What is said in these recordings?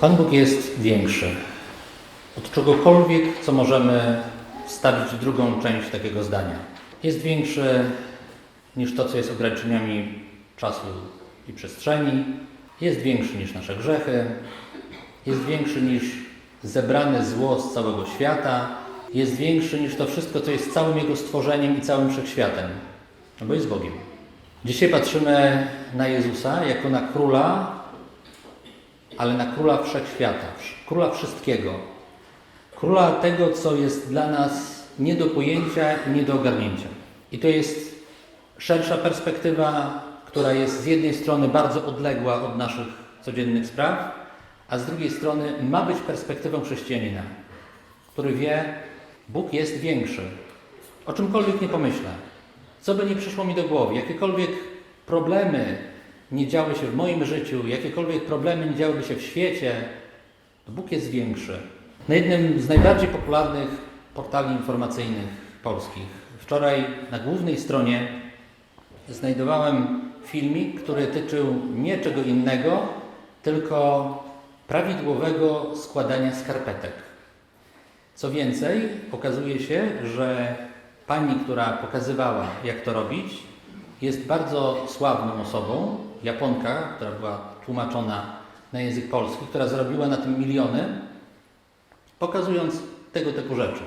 Pan Bóg jest większy od czegokolwiek, co możemy wstawić w drugą część takiego zdania. Jest większy niż to, co jest ograniczeniami czasu i przestrzeni. Jest większy niż nasze grzechy. Jest większy niż zebrane zło z całego świata. Jest większy niż to wszystko, co jest całym Jego stworzeniem i całym wszechświatem. No bo jest Bogiem. Dzisiaj patrzymy na Jezusa jako na króla, ale na króla wszechświata, króla wszystkiego. Króla tego, co jest dla nas nie do pojęcia i nie do ogarnięcia. I to jest szersza perspektywa, która jest z jednej strony bardzo odległa od naszych codziennych spraw, a z drugiej strony ma być perspektywą chrześcijanina, który wie, Bóg jest większy. O czymkolwiek nie pomyślę, co by nie przyszło mi do głowy, jakiekolwiek problemy nie działy się w moim życiu, jakiekolwiek problemy nie działyby się w świecie, to Bóg jest większy. Na jednym z najbardziej popularnych portali informacyjnych polskich, wczoraj na głównej stronie znajdowałem filmik, który tyczył nie czego innego, tylko prawidłowego składania skarpetek. Co więcej, okazuje się, że pani, która pokazywała, jak to robić, jest bardzo sławną osobą, Japonka, która była tłumaczona na język polski, która zarobiła na tym miliony, pokazując tego typu rzeczy.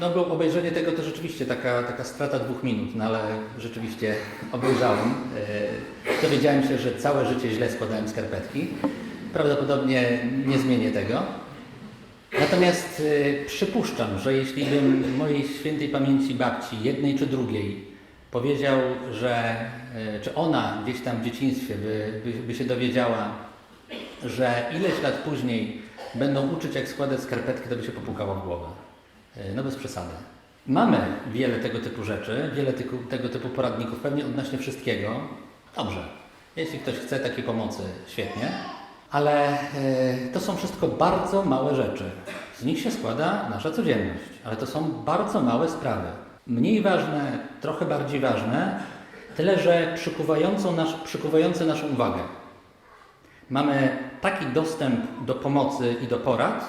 No bo obejrzenie tego to rzeczywiście taka, taka strata dwóch minut, no ale rzeczywiście obejrzałem. Yy, dowiedziałem się, że całe życie źle składałem skarpetki. Prawdopodobnie nie zmienię tego. Natomiast yy, przypuszczam, że jeśli bym mojej świętej pamięci babci, jednej czy drugiej, powiedział, że yy, czy ona gdzieś tam w dzieciństwie by, by, by się dowiedziała, że ileś lat później będą uczyć, jak składać skarpetki, to by się popukała w głowę. No bez przesady. Mamy wiele tego typu rzeczy, wiele tyku, tego typu poradników, pewnie odnośnie wszystkiego. Dobrze. Jeśli ktoś chce takiej pomocy, świetnie. Ale e, to są wszystko bardzo małe rzeczy. Z nich się składa nasza codzienność, ale to są bardzo małe sprawy. Mniej ważne, trochę bardziej ważne, tyle że nasz, przykuwające naszą uwagę. Mamy taki dostęp do pomocy i do porad,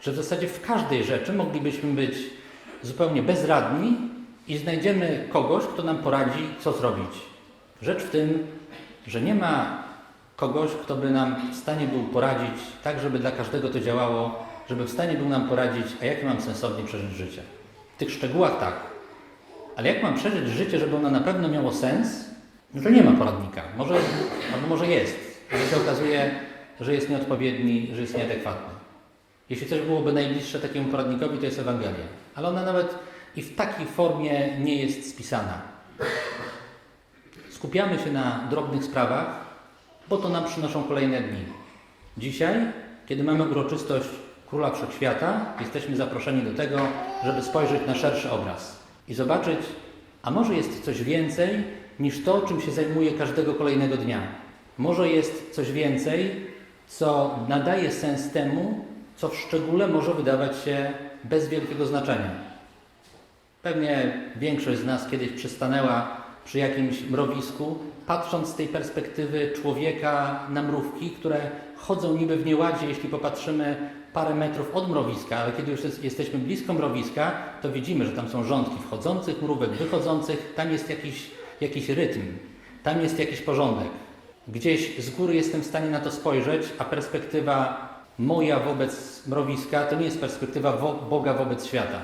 że w zasadzie w każdej rzeczy moglibyśmy być zupełnie bezradni i znajdziemy kogoś, kto nam poradzi, co zrobić. Rzecz w tym, że nie ma kogoś, kto by nam w stanie był poradzić tak, żeby dla każdego to działało, żeby w stanie był nam poradzić, a jak mam sensownie przeżyć życie. W tych szczegółach tak. Ale jak mam przeżyć życie, żeby ono na pewno miało sens, no to nie ma poradnika. Może, albo może jest, ale się okazuje, że jest nieodpowiedni, że jest nieadekwatny. Jeśli coś byłoby najbliższe takiemu poradnikowi, to jest Ewangelia. Ale ona nawet i w takiej formie nie jest spisana. Skupiamy się na drobnych sprawach, bo to nam przynoszą kolejne dni. Dzisiaj, kiedy mamy uroczystość Króla Wszechświata, jesteśmy zaproszeni do tego, żeby spojrzeć na szerszy obraz i zobaczyć, a może jest coś więcej niż to, czym się zajmuje każdego kolejnego dnia. Może jest coś więcej, co nadaje sens temu, co w szczególe może wydawać się bez wielkiego znaczenia. Pewnie większość z nas kiedyś przystanęła przy jakimś mrowisku, patrząc z tej perspektywy człowieka na mrówki, które chodzą niby w nieładzie, jeśli popatrzymy parę metrów od mrowiska, ale kiedy już jest, jesteśmy blisko mrowiska, to widzimy, że tam są rządki wchodzących mrówek, wychodzących, tam jest jakiś, jakiś rytm, tam jest jakiś porządek. Gdzieś z góry jestem w stanie na to spojrzeć, a perspektywa moja wobec mrowiska to nie jest perspektywa Boga wobec świata.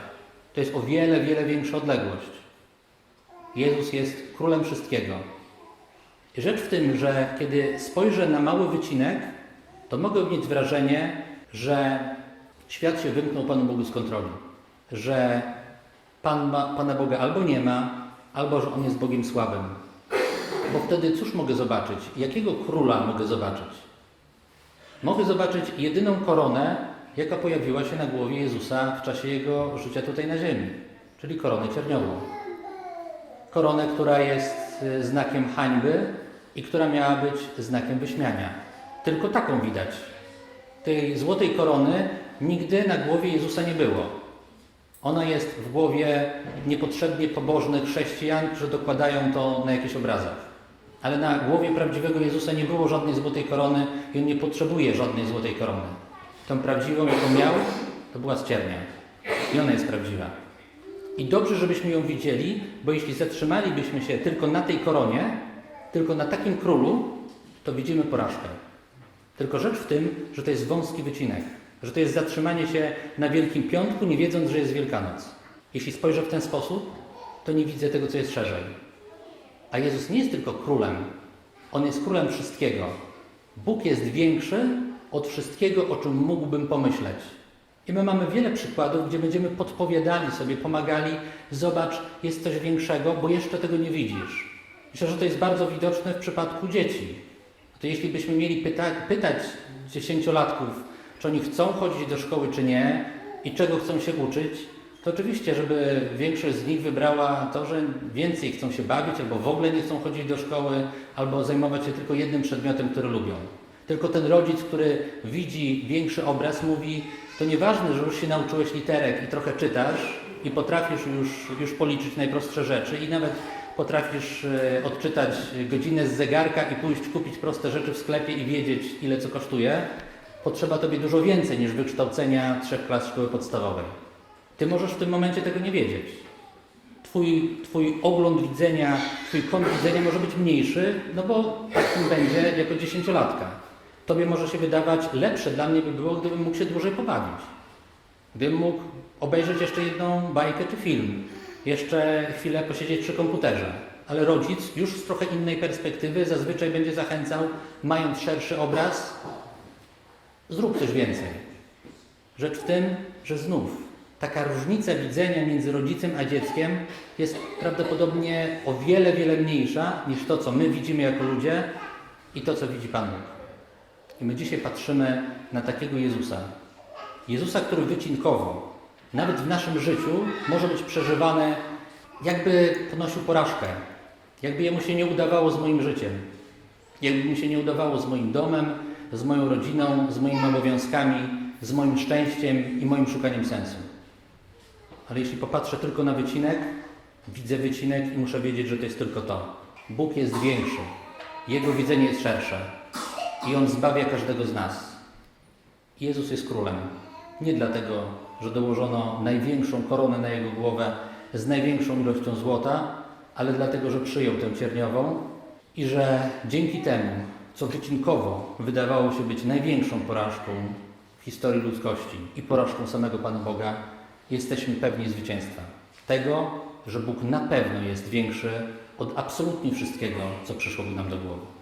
To jest o wiele, wiele większa odległość. Jezus jest królem wszystkiego. Rzecz w tym, że kiedy spojrzę na mały wycinek, to mogę mieć wrażenie, że świat się wymknął Panu Bogu z kontroli. Że Pan ma, Pana Boga albo nie ma, albo że On jest Bogiem słabym. Bo wtedy cóż mogę zobaczyć? Jakiego króla mogę zobaczyć? Mogę zobaczyć jedyną koronę, jaka pojawiła się na głowie Jezusa w czasie Jego życia tutaj na ziemi, czyli koronę cierniową. Koronę, która jest znakiem hańby i która miała być znakiem wyśmiania. Tylko taką widać. Tej złotej korony nigdy na głowie Jezusa nie było. Ona jest w głowie niepotrzebnie pobożnych chrześcijan, którzy dokładają to na jakichś obrazach. Ale na głowie prawdziwego Jezusa nie było żadnej złotej korony i on nie potrzebuje żadnej złotej korony. Tą prawdziwą, jaką miał, to była ściernia. I ona jest prawdziwa. I dobrze, żebyśmy ją widzieli, bo jeśli zatrzymalibyśmy się tylko na tej koronie, tylko na takim królu, to widzimy porażkę. Tylko rzecz w tym, że to jest wąski wycinek, że to jest zatrzymanie się na Wielkim Piątku, nie wiedząc, że jest Wielkanoc. Jeśli spojrzę w ten sposób, to nie widzę tego, co jest szerzej. A Jezus nie jest tylko królem, on jest królem wszystkiego. Bóg jest większy od wszystkiego, o czym mógłbym pomyśleć. I my mamy wiele przykładów, gdzie będziemy podpowiadali sobie, pomagali, zobacz, jest coś większego, bo jeszcze tego nie widzisz. Myślę, że to jest bardzo widoczne w przypadku dzieci. To jeśli byśmy mieli pyta pytać dziesięciolatków, czy oni chcą chodzić do szkoły, czy nie, i czego chcą się uczyć, to oczywiście, żeby większość z nich wybrała to, że więcej chcą się bawić, albo w ogóle nie chcą chodzić do szkoły, albo zajmować się tylko jednym przedmiotem, który lubią. Tylko ten rodzic, który widzi większy obraz, mówi: To nieważne, że już się nauczyłeś literek i trochę czytasz, i potrafisz już, już policzyć najprostsze rzeczy, i nawet potrafisz e, odczytać godzinę z zegarka i pójść kupić proste rzeczy w sklepie i wiedzieć, ile co kosztuje. Potrzeba tobie dużo więcej niż wykształcenia trzech klas szkoły podstawowej. Ty możesz w tym momencie tego nie wiedzieć. Twój, twój ogląd widzenia, twój kąt widzenia może być mniejszy, no bo takim będzie jako dziesięciolatka. Tobie może się wydawać lepsze dla mnie by było, gdybym mógł się dłużej pobawić. Gdybym mógł obejrzeć jeszcze jedną bajkę czy film, jeszcze chwilę posiedzieć przy komputerze. Ale rodzic już z trochę innej perspektywy zazwyczaj będzie zachęcał, mając szerszy obraz, zrób coś więcej. Rzecz w tym, że znów taka różnica widzenia między rodzicem a dzieckiem jest prawdopodobnie o wiele, wiele mniejsza niż to, co my widzimy jako ludzie i to, co widzi Pan Bóg. I my dzisiaj patrzymy na takiego Jezusa. Jezusa, który wycinkowo, nawet w naszym życiu, może być przeżywany, jakby ponosił porażkę. Jakby jemu się nie udawało z moim życiem. Jakby mi się nie udawało z moim domem, z moją rodziną, z moimi obowiązkami, z moim szczęściem i moim szukaniem sensu. Ale jeśli popatrzę tylko na wycinek, widzę wycinek i muszę wiedzieć, że to jest tylko to. Bóg jest większy. Jego widzenie jest szersze. I On zbawia każdego z nas. Jezus jest królem. Nie dlatego, że dołożono największą koronę na Jego głowę z największą ilością złota, ale dlatego, że przyjął tę cierniową i że dzięki temu, co wycinkowo wydawało się być największą porażką w historii ludzkości i porażką samego Pana Boga, jesteśmy pewni zwycięstwa. Tego, że Bóg na pewno jest większy od absolutnie wszystkiego, co przyszłoby nam do głowy.